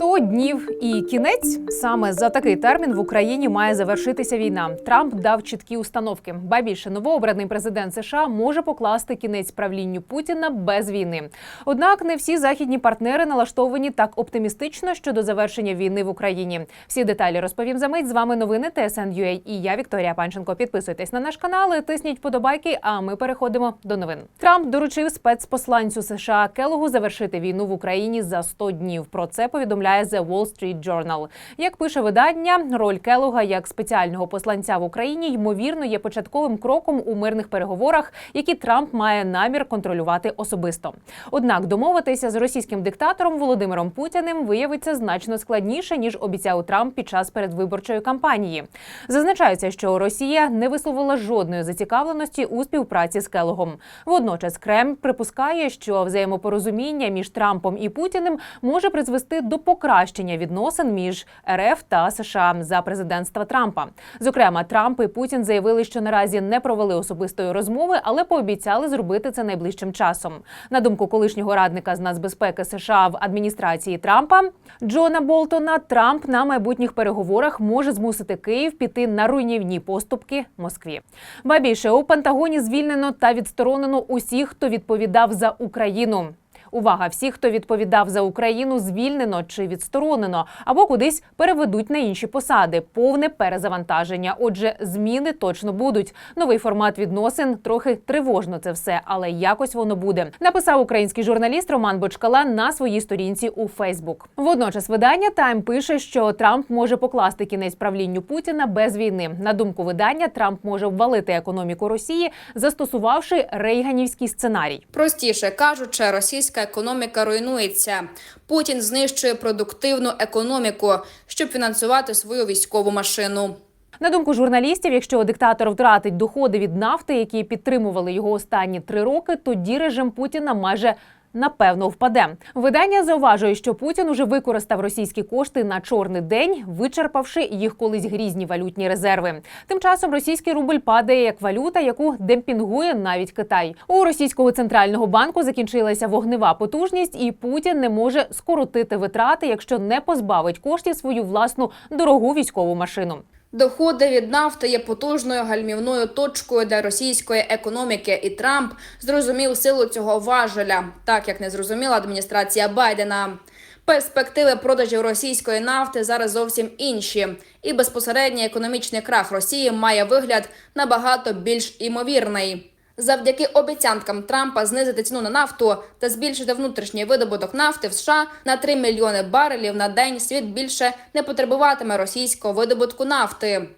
100 днів і кінець саме за такий термін в Україні має завершитися війна. Трамп дав чіткі установки. Ба більше новообраний президент США може покласти кінець правлінню Путіна без війни. Однак не всі західні партнери налаштовані так оптимістично щодо завершення війни в Україні. Всі деталі розповім за мить. З вами новини TSN.ua і я Вікторія Панченко. Підписуйтесь на наш канал, тисніть подобайки. А ми переходимо до новин. Трамп доручив спецпосланцю США Келогу завершити війну в Україні за 100 днів. Про це повідомляє The Wall Street Journal. Як пише видання, роль Келога як спеціального посланця в Україні ймовірно є початковим кроком у мирних переговорах, які Трамп має намір контролювати особисто. Однак домовитися з російським диктатором Володимиром Путіним виявиться значно складніше ніж обіцяв Трамп під час передвиборчої кампанії. Зазначається, що Росія не висловила жодної зацікавленості у співпраці з Келогом. Водночас Кремль припускає, що взаємопорозуміння між Трампом і Путіним може призвести до покращення відносин між РФ та США за президентства Трампа. Зокрема, Трамп і Путін заявили, що наразі не провели особистої розмови, але пообіцяли зробити це найближчим часом. На думку колишнього радника з нацбезпеки США в адміністрації Трампа Джона Болтона, Трамп на майбутніх переговорах може змусити Київ піти на руйнівні поступки Москві. Ба більше у Пентагоні звільнено та відсторонено усіх, хто відповідав за Україну. Увага! Всіх, хто відповідав за Україну, звільнено чи відсторонено, або кудись переведуть на інші посади. Повне перезавантаження. Отже, зміни точно будуть. Новий формат відносин трохи тривожно це все, але якось воно буде. Написав український журналіст Роман Бочкала на своїй сторінці у Фейсбук. Водночас видання Тайм пише, що Трамп може покласти кінець правлінню Путіна без війни. На думку видання, Трамп може ввалити економіку Росії, застосувавши рейганівський сценарій. Простіше кажучи, російська економіка руйнується. Путін знищує продуктивну економіку, щоб фінансувати свою військову машину. На думку журналістів, якщо диктатор втратить доходи від нафти, які підтримували його останні три роки, тоді режим Путіна майже Напевно, впаде. Видання зауважує, що Путін уже використав російські кошти на чорний день, вичерпавши їх колись грізні валютні резерви. Тим часом російський рубль падає як валюта, яку демпінгує навіть Китай. У російського центрального банку закінчилася вогнева потужність, і Путін не може скоротити витрати, якщо не позбавить коштів свою власну дорогу військову машину. Доходи від нафти є потужною гальмівною точкою для російської економіки, і Трамп зрозумів силу цього важеля, так як не зрозуміла адміністрація Байдена. Перспективи продажів російської нафти зараз зовсім інші, і безпосередній економічний крах Росії має вигляд набагато більш імовірний. Завдяки обіцянкам Трампа знизити ціну на нафту та збільшити внутрішній видобуток нафти в США на 3 мільйони барелів на день світ більше не потребуватиме російського видобутку нафти.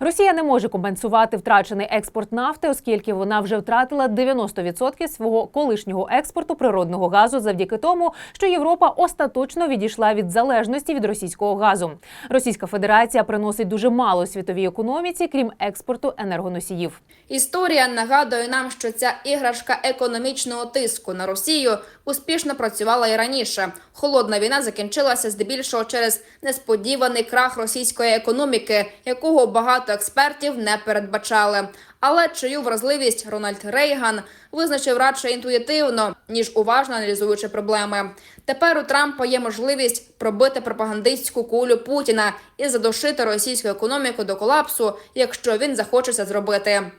Росія не може компенсувати втрачений експорт нафти, оскільки вона вже втратила 90% свого колишнього експорту природного газу завдяки тому, що Європа остаточно відійшла від залежності від російського газу. Російська Федерація приносить дуже мало світовій економіці, крім експорту енергоносіїв. Історія нагадує нам, що ця іграшка економічного тиску на Росію успішно працювала і раніше. Холодна війна закінчилася здебільшого через несподіваний крах російської економіки, якого багато експертів не передбачали. Але чию вразливість Рональд Рейган визначив радше інтуїтивно, ніж уважно аналізуючи проблеми. Тепер у Трампа є можливість пробити пропагандистську кулю Путіна і задушити російську економіку до колапсу, якщо він захоче це зробити.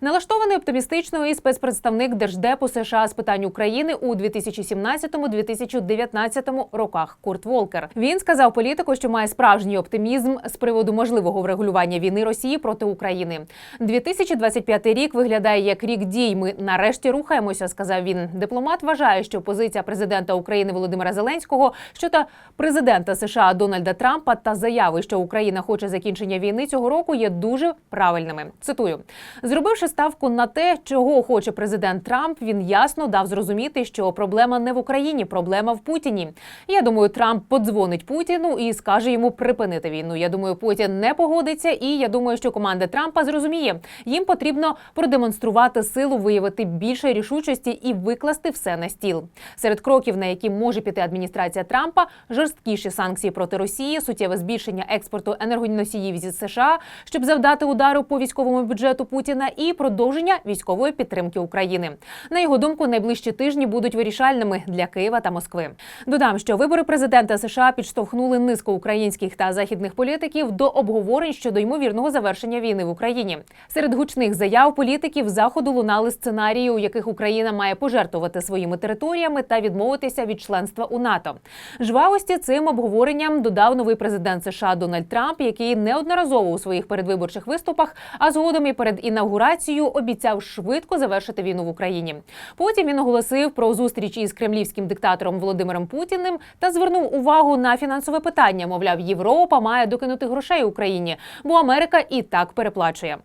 Налаштований оптимістично і спецпредставник Держдепу США з питань України у 2017-2019 роках. Курт Волкер він сказав політику, що має справжній оптимізм з приводу можливого врегулювання війни Росії проти України. 2025 рік виглядає як рік дій. Ми нарешті рухаємося. Сказав він. Дипломат вважає, що позиція президента України Володимира Зеленського щодо президента США Дональда Трампа та заяви, що Україна хоче закінчення війни цього року, є дуже правильними. Цитую зробив. Зробивши ставку на те, чого хоче президент Трамп, він ясно дав зрозуміти, що проблема не в Україні, проблема в Путіні. Я думаю, Трамп подзвонить Путіну і скаже йому припинити війну. Я думаю, Путін не погодиться, і я думаю, що команда Трампа зрозуміє, їм потрібно продемонструвати силу, виявити більше рішучості і викласти все на стіл. Серед кроків, на які може піти адміністрація Трампа, жорсткіші санкції проти Росії, суттєве збільшення експорту енергоносіїв зі США, щоб завдати удару по військовому бюджету Путіна і і продовження військової підтримки України. На його думку, найближчі тижні будуть вирішальними для Києва та Москви. Додам, що вибори президента США підштовхнули низку українських та західних політиків до обговорень щодо ймовірного завершення війни в Україні. Серед гучних заяв політиків заходу лунали сценарії, у яких Україна має пожертвувати своїми територіями та відмовитися від членства у НАТО. Жвавості цим обговоренням додав новий президент США Дональд Трамп, який неодноразово у своїх передвиборчих виступах, а згодом і перед інаугурацією обіцяв швидко завершити війну в Україні. Потім він оголосив про зустріч із кремлівським диктатором Володимиром Путіним та звернув увагу на фінансове питання. Мовляв, Європа має докинути грошей Україні, бо Америка і так переплачує.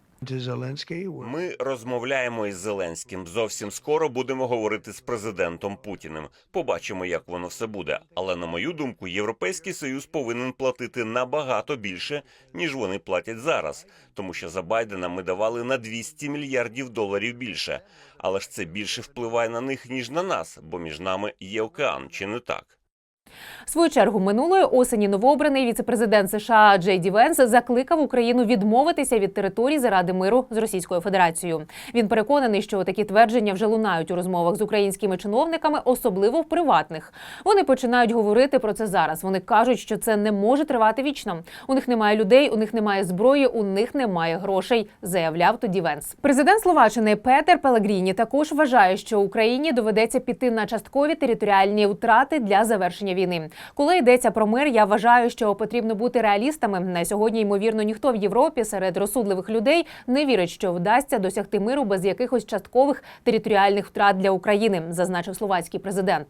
Ми розмовляємо із Зеленським. Зовсім скоро будемо говорити з президентом Путіним. Побачимо, як воно все буде. Але на мою думку, Європейський Союз повинен платити набагато більше, ніж вони платять зараз, тому що за Байдена ми давали на 200 мільярдів доларів більше. Але ж це більше впливає на них ніж на нас, бо між нами є океан, чи не так? В свою чергу минулої осені новообраний віцепрезидент США Джей Ді Венс закликав Україну відмовитися від територій заради миру з Російською Федерацією. Він переконаний, що такі твердження вже лунають у розмовах з українськими чиновниками, особливо в приватних. Вони починають говорити про це зараз. Вони кажуть, що це не може тривати вічно. У них немає людей, у них немає зброї, у них немає грошей. Заявляв тоді Венс. Президент Словаччини Петер Пелегріні також вважає, що Україні доведеться піти на часткові територіальні втрати для завершення війни. Коли йдеться про мир, я вважаю, що потрібно бути реалістами. На сьогодні, ймовірно, ніхто в Європі серед розсудливих людей не вірить, що вдасться досягти миру без якихось часткових територіальних втрат для України, зазначив словацький президент.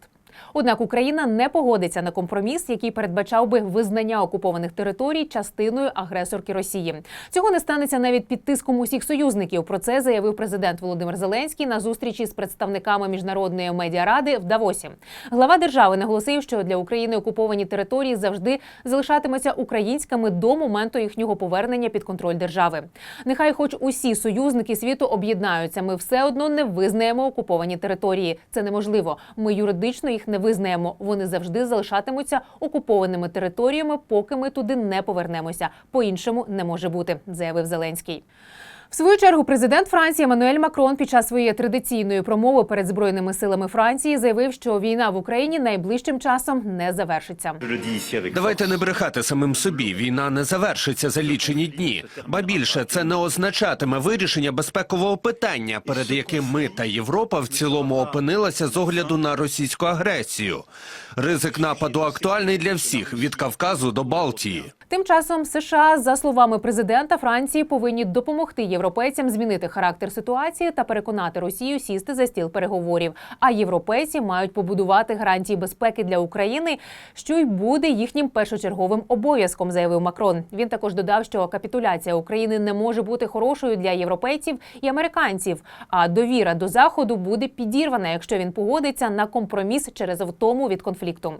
Однак Україна не погодиться на компроміс, який передбачав би визнання окупованих територій частиною агресорки Росії. Цього не станеться навіть під тиском усіх союзників. Про це заявив президент Володимир Зеленський на зустрічі з представниками міжнародної медіаради в Давосі. Глава держави наголосив, що для України окуповані території завжди залишатимуться українськими до моменту їхнього повернення під контроль держави. Нехай, хоч усі союзники світу об'єднаються, ми все одно не визнаємо окуповані території. Це неможливо. Ми юридично їх не визнаємо. Вони завжди залишатимуться окупованими територіями, поки ми туди не повернемося. По іншому не може бути, заявив Зеленський. В свою чергу президент Франції Еммануель Макрон під час своєї традиційної промови перед збройними силами Франції заявив, що війна в Україні найближчим часом не завершиться. Давайте не брехати самим собі. Війна не завершиться за лічені дні. Ба більше це не означатиме вирішення безпекового питання, перед яким ми та Європа в цілому опинилася з огляду на російську агресію. Ризик нападу актуальний для всіх від Кавказу до Балтії. Тим часом США, за словами президента Франції, повинні допомогти європейцям змінити характер ситуації та переконати Росію сісти за стіл переговорів. А європейці мають побудувати гарантії безпеки для України, що й буде їхнім першочерговим обов'язком, заявив Макрон. Він також додав, що капітуляція України не може бути хорошою для європейців і американців. А довіра до заходу буде підірвана, якщо він погодиться на компроміс через втому від конфлікту.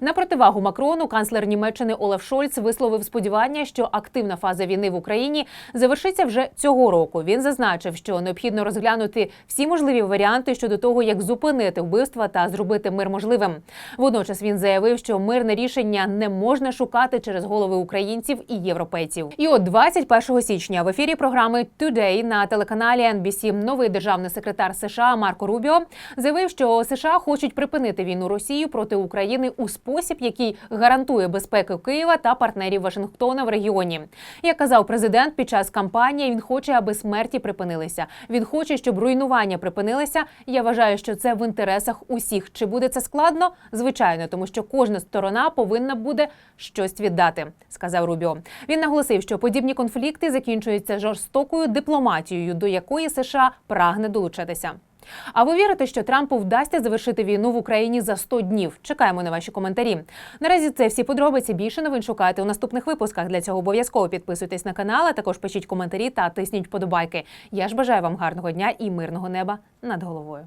На противагу Макрону канцлер Німеччини Олаф Шольц висловив сподівання, що активна фаза війни в Україні завершиться вже цього року. Він зазначив, що необхідно розглянути всі можливі варіанти щодо того, як зупинити вбивства та зробити мир можливим. Водночас він заявив, що мирне рішення не можна шукати через голови українців і європейців. І от 21 січня в ефірі програми Today на телеканалі NBC новий державний секретар США Марко Рубіо заявив, що США хочуть припинити війну Росії проти України у спосіб, який гарантує безпеку Києва та партнерів Вашингтона в регіоні. Як казав президент під час кампанії, він хоче, аби смерті припинилися. Він хоче, щоб руйнування припинилися. Я вважаю, що це в інтересах усіх. Чи буде це складно? Звичайно, тому що кожна сторона повинна буде щось віддати, сказав Рубіо. Він наголосив, що подібні конфлікти закінчуються жорстокою дипломатією, до якої США прагне долучитися. А ви вірите, що Трампу вдасться завершити війну в Україні за 100 днів? Чекаємо на ваші коментарі. Наразі це всі подробиці. Більше новин шукайте у наступних випусках. Для цього обов'язково підписуйтесь на канал, а також пишіть коментарі та тисніть вподобайки. Я ж бажаю вам гарного дня і мирного неба над головою.